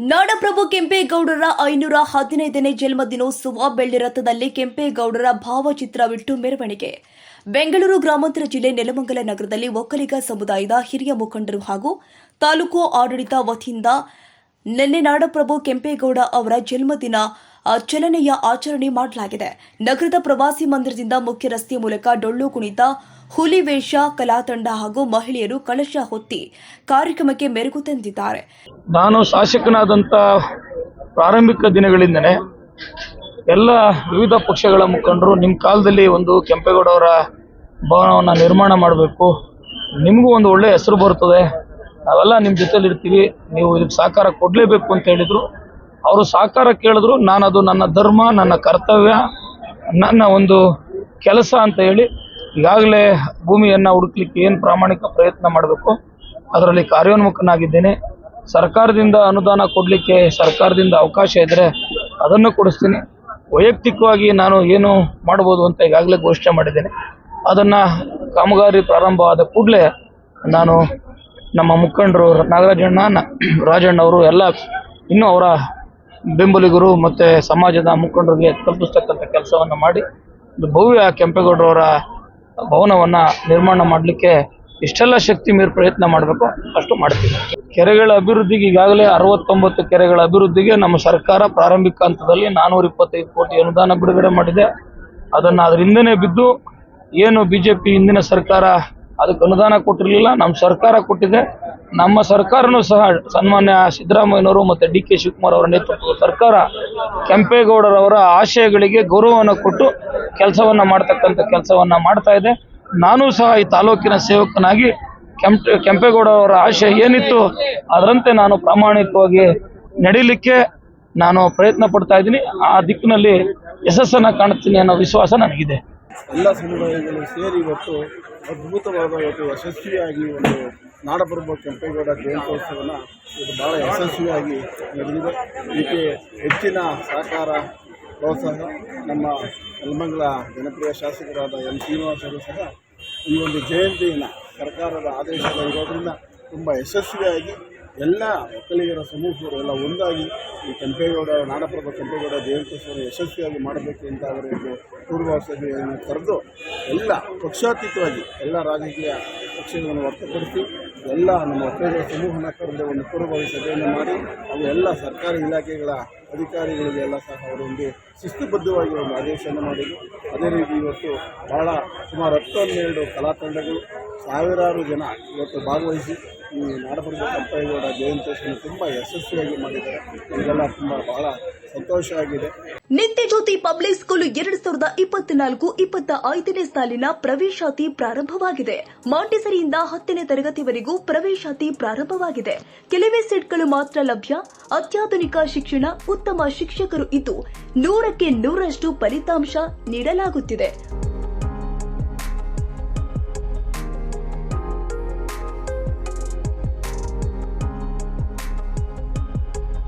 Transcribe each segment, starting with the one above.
ನಾಡಪ್ರಭು ಕೆಂಪೇಗೌಡರ ಐನೂರ ಹದಿನೈದನೇ ಜನ್ಮದಿನೋತ್ಸವ ಬೆಳ್ಳಿ ರಥದಲ್ಲಿ ಕೆಂಪೇಗೌಡರ ಭಾವಚಿತ್ರವಿಟ್ಟು ಮೆರವಣಿಗೆ. ಬೆಂಗಳೂರು ಗ್ರಾಮಾಂತರ ಜಿಲ್ಲೆ ನೆಲಮಂಗಲ ನಗರದಲ್ಲಿ ಒಕ್ಕಲಿಗ ಸಮುದಾಯದ ಹಿರಿಯ ಮುಖಂಡರು ಹಾಗೂ ತಾಲೂಕು ಆಡಳಿತ ವತಿಯಿಂದ ನಿನ್ನೆ ನಾಡಪ್ರಭು ಕೆಂಪೇಗೌಡ ಅವರ ಜನ್ಮದಿನ ಆಚರಣೆಯ ಆಚರಣೆ ಮಾಡಲಾಗಿದೆ. ನಗರದ ಪ್ರವಾಸಿ ಮಂದಿರದಿಂದ ಮುಖ್ಯ ರಸ್ತೆಯ ಮೂಲಕ ಡೊಳ್ಳು ಕುಣಿತ, ಹುಲಿ ವೇಷ ಕಲಾತಂಡ ಹಾಗೂ ಮಹಿಳೆಯರು ಕಳಶ ಹೊತ್ತಿ ಕಾರ್ಯಕ್ರಮಕ್ಕೆ ಮೆರುಗು ತಂದಿದ್ದಾರೆ. ನಾನು ಶಾಸಕನಾದಂಥ ಪ್ರಾರಂಭಿಕ ದಿನಗಳಿಂದನೇ ಎಲ್ಲ ವಿವಿಧ ಪಕ್ಷಗಳ ಮುಖಂಡರು ನಿಮ್ಮ ಕಾಲದಲ್ಲಿ ಒಂದು ಕೆಂಪೇಗೌಡ ಅವರ ಭವನವನ್ನು ನಿರ್ಮಾಣ ಮಾಡಬೇಕು. ನಿಮಗೂ ಒಂದು ಒಳ್ಳೆಯ ಹೆಸರು ಬರ್ತದೆ ನಾವೆಲ್ಲ ನಿಮ್ಮ ಜೊತೆಲಿ ಇರ್ತೀವಿ ನೀವು ಇದಕ್ಕೆ ಸಹಕಾರ ಕೊಡಲೇಬೇಕು ಅಂತ ಹೇಳಿದರು. ಅವರು ಸಹಕಾರ ಕೇಳಿದ್ರು ನಾನು ಅದು ನನ್ನ ಧರ್ಮ, ನನ್ನ ಕರ್ತವ್ಯ, ನನ್ನ ಒಂದು ಕೆಲಸ ಅಂತ ಹೇಳಿ ಈಗಾಗಲೇ ಭೂಮಿಯನ್ನು ಹುಡುಕ್ಲಿಕ್ಕೆ ಏನು ಪ್ರಾಮಾಣಿಕ ಪ್ರಯತ್ನ ಮಾಡಬೇಕು, ಅದರಲ್ಲಿ ಕಾರ್ಯೋನ್ಮುಖನಾಗಿದ್ದೇನೆ. ಸರ್ಕಾರದಿಂದ ಅನುದಾನ ಕೊಡಲಿಕ್ಕೆ ಸರ್ಕಾರದಿಂದ ಅವಕಾಶ ಇದ್ದರೆ ಅದನ್ನು ಕೊಡಿಸ್ತೀನಿ. ವೈಯಕ್ತಿಕವಾಗಿ ನಾನು ಏನು ಮಾಡ್ಬೋದು ಅಂತ ಈಗಾಗಲೇ ಘೋಷಣೆ ಮಾಡಿದ್ದೇನೆ. ಅದನ್ನು ಕಾಮಗಾರಿ ಪ್ರಾರಂಭ ಆದ ಕೂಡಲೇ ನಾನು ನಮ್ಮ ಮುಖಂಡರು ನಾಗರಾಜಣ್ಣ ರಾಜಣ್ಣವರು ಎಲ್ಲ ಇನ್ನೂ ಅವರ ಬೆಂಬಲಿಗರು ಮತ್ತು ಸಮಾಜದ ಮುಖಂಡರಿಗೆ ತಲುಪಿಸ್ತಕ್ಕಂಥ ಕೆಲಸವನ್ನು ಮಾಡಿ ಭವ್ಯ ಕೆಂಪೇಗೌಡರವರ ಭವನವನ್ನು ನಿರ್ಮಾಣ ಮಾಡಲಿಕ್ಕೆ ಇಷ್ಟೆಲ್ಲ ಶಕ್ತಿ ಮೀರಿ ಪ್ರಯತ್ನ ಮಾಡಬೇಕು, ಅಷ್ಟು ಮಾಡ್ತೀವಿ. ಕೆರೆಗಳ ಅಭಿವೃದ್ಧಿಗೆ ಈಗಾಗಲೇ ಅರವತ್ತೊಂಬತ್ತು ಕೆರೆಗಳ ಅಭಿವೃದ್ಧಿಗೆ ನಮ್ಮ ಸರ್ಕಾರ ಪ್ರಾರಂಭಿಕ ಹಂತದಲ್ಲಿ ನಾನೂರ ಇಪ್ಪತ್ತೈದು ಕೋಟಿ ಅನುದಾನ ಬಿಡುಗಡೆ ಮಾಡಿದೆ. ಅದನ್ನು ಅದರಿಂದನೇ ಬಿದ್ದು, ಏನು ಬಿ ಜೆ ಪಿ ಹಿಂದಿನ ಸರ್ಕಾರ ಅದಕ್ಕೆ ಅನುದಾನ ಕೊಟ್ಟಿರಲಿಲ್ಲ ನಮ್ಮ ಸರ್ಕಾರ ಕೊಟ್ಟಿದೆ. ನಮ್ಮ ಸರ್ಕಾರನೂ ಸಹ ಸನ್ಮಾನ್ಯ ಸಿದ್ದರಾಮಯ್ಯನವರು ಮತ್ತು ಡಿ ಕೆ ಶಿವಕುಮಾರ್ ಅವರ ನೇತೃತ್ವದ ಸರ್ಕಾರ ಕೆಂಪೇಗೌಡರವರ ಆಶಯಗಳಿಗೆ ಗೌರವವನ್ನು ಕೊಟ್ಟು ಕೆಲಸವನ್ನು ಮಾಡ್ತಕ್ಕಂಥ ಕೆಲಸವನ್ನು ಮಾಡ್ತಾ ಇದೆ. ನಾನು ಸಹ ಈ ತಾಲೂಕಿನ ಸೇವಕನಾಗಿ ಕೆಂಪ ಕೆಂಪೇಗೌಡ ಅವರ ಆಶಯ ಏನಿತ್ತು ಅದರಂತೆ ನಾನು ಪ್ರಾಮಾಣಿಕವಾಗಿ ನಡೀಲಿಕ್ಕೆ ನಾನು ಪ್ರಯತ್ನ ಪಡ್ತಾ ಇದ್ದೀನಿ. ಆ ದಿಕ್ಕಿನಲ್ಲಿ ಯಶಸ್ಸನ್ನು ಕಾಣ್ತೀನಿ ಅನ್ನೋ ವಿಶ್ವಾಸ ನನಗಿದೆ. ಎಲ್ಲ ಸಮುದಾಯಗಳು ಸೇರಿ ಇವತ್ತು ಅದ್ಭುತವಾದ ಇವತ್ತು ಯಶಸ್ವಿಯಾಗಿ ಒಂದು ನಾಡಪ್ರಭು ಕೆಂಪೇಗೌಡ ಜಯಂತ್ಯೋತ್ಸವನ ಇದು ಬಹಳ ಯಶಸ್ವಿಯಾಗಿ ನಡೆದಿದೆ. ಇದಕ್ಕೆ ಹೆಚ್ಚಿನ ಸಹಕಾರ, ಪ್ರೋತ್ಸಾಹ ನಮ್ಮ ಯಲಮಂಗಲ ಜನಪ್ರಿಯ ಶಾಸಕರಾದ ಎಂ ಶ್ರೀನಿವಾಸರು ಸಹ ಈ ಒಂದು ಜಯಂತಿಯನ್ನು ಸರ್ಕಾರದ ಆದೇಶದ ಇರೋದ್ರಿಂದ ತುಂಬ ಯಶಸ್ವಿಯಾಗಿ ಎಲ್ಲ ಒಕ್ಕಲಿಗರ ಸಮೂಹರು ಎಲ್ಲ ಒಂದಾಗಿ ಈ ಕೆಂಪೇಗೌಡ, ನಾಡಪ್ರಭ ಕೆಂಪೇಗೌಡ ಜಯಂತ್ಯೋತ್ಸವ ಯಶಸ್ವಿಯಾಗಿ ಮಾಡಬೇಕು ಅಂತ ಅವರು ಒಂದು ಪೂರ್ವ ಸಭೆಯನ್ನು ಕರೆದು ಎಲ್ಲ ಪಕ್ಷಾತೀತವಾಗಿ ಎಲ್ಲ ರಾಜಕೀಯ ಪಕ್ಷಗಳನ್ನು ವ್ಯಕ್ತಪಡಿಸಿ ಎಲ್ಲ ನಮ್ಮ ಒಕ್ಕಲಿಗರ ಸಮೂಹನ ಕರೆದು ಒಂದು ಪೂರ್ವಭಾವಿ ಸಭೆಯನ್ನು ಮಾಡಿ ಅವು ಎಲ್ಲ ಸರ್ಕಾರಿ ಇಲಾಖೆಗಳ ಅಧಿಕಾರಿಗಳಿಗೆ ಎಲ್ಲ ಸಹ ಅವರು ಒಂದು ಶಿಸ್ತುಬದ್ಧವಾಗಿ ಒಂದು ಆದೇಶವನ್ನು ಮಾಡಿದರು ಅದೇ ರೀತಿ ಇವತ್ತು ಬಹಳ ಸುಮಾರು ಹತ್ತು ಹನ್ನೆರಡು ಕಲಾ ತಂಡಗಳು ಸಾವಿರಾರು ಜನ ಇವತ್ತು ಭಾಗವಹಿಸಿ ಈ ನಾಡಪ್ರಭು ಕೆಂಪೇಗೌಡ ಜಯಂತ್ಯೋತ್ಸವ ತುಂಬ ಯಶಸ್ವಿಯಾಗಿ ಮಾಡಿದ್ದಾರೆ. ಇದೆಲ್ಲ ತುಂಬ ಬಹಳ ಸಂತೋಷ ಆಗಿದೆ. ನಿತ್ಯ ಪಬ್ಲಿಕ್ ಸ್ಕೂಲ್ ಎರಡು ಸಾವಿರದ ಇಪ್ಪತ್ನಾಲ್ಕು ಇಪ್ಪತ್ತ ಐದನೇ ಸಾಲಿನ ಪ್ರವೇಶಾತಿ ಪ್ರಾರಂಭವಾಗಿದೆ. ಮಾಂಟಿಸರಿಯಿಂದ ಹತ್ತನೇ ತರಗತಿವರೆಗೂ ಪ್ರವೇಶಾತಿ ಪ್ರಾರಂಭವಾಗಿದೆ. ಕೆಲವೇ ಸೀಟ್ಗಳು ಮಾತ್ರ ಲಭ್ಯ. ಅತ್ಯಾಧುನಿಕ ಶಿಕ್ಷಣ, ಉತ್ತಮ ಶಿಕ್ಷಕರು ಇದ್ದು ನೂರಕ್ಕೆ ನೂರಷ್ಟು ಫಲಿತಾಂಶ ನೀಡಲಾಗುತ್ತಿದೆ.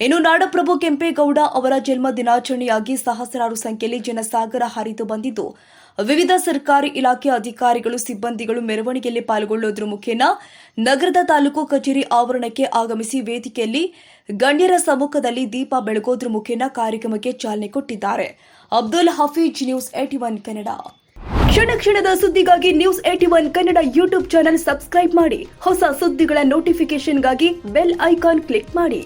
ಇನ್ನು ನಾಡಪ್ರಭು ಕೆಂಪೇಗೌಡ ಅವರ ಜನ್ಮ ದಿನಾಚರಣೆಯಾಗಿ ಸಹಸ್ರಾರು ಸಂಖ್ಯೆಯಲ್ಲಿ ಜನಸಾಗರ ಹರಿದು ಬಂದಿದ್ದು, ವಿವಿಧ ಸರ್ಕಾರಿ ಇಲಾಖೆ ಅಧಿಕಾರಿಗಳು, ಸಿಬ್ಬಂದಿಗಳು ಮೆರವಣಿಗೆಯಲ್ಲಿ ಪಾಲ್ಗೊಳ್ಳುವುದರ ಮುಖೇನ ನಗರದ ತಾಲೂಕು ಕಚೇರಿ ಆವರಣಕ್ಕೆ ಆಗಮಿಸಿ ವೇದಿಕೆಯಲ್ಲಿ ಗಣ್ಯರ ಸಮ್ಮುಖದಲ್ಲಿ ದೀಪ ಬೆಳಗೋದ್ರ ಮುಖೇನ ಕಾರ್ಯಕ್ರಮಕ್ಕೆ ಚಾಲನೆ ಕೊಟ್ಟಿದ್ದಾರೆ. Abdul Hafeez, news eighty one Kannada. ಕ್ಷಣ ಕ್ಷಣದ ಸುದ್ದಿಗಾಗಿ news eighty one Kannada YouTube channel subscribe ಮಾಡಿ. ಹೊಸ ಸುದ್ದಿಗಳ ನೋಟಿಫಿಕೇಶನ್ಗಾಗಿ ಬೆಲ್ ಐಕಾನ್ ಕ್ಲಿಕ್ ಮಾಡಿ.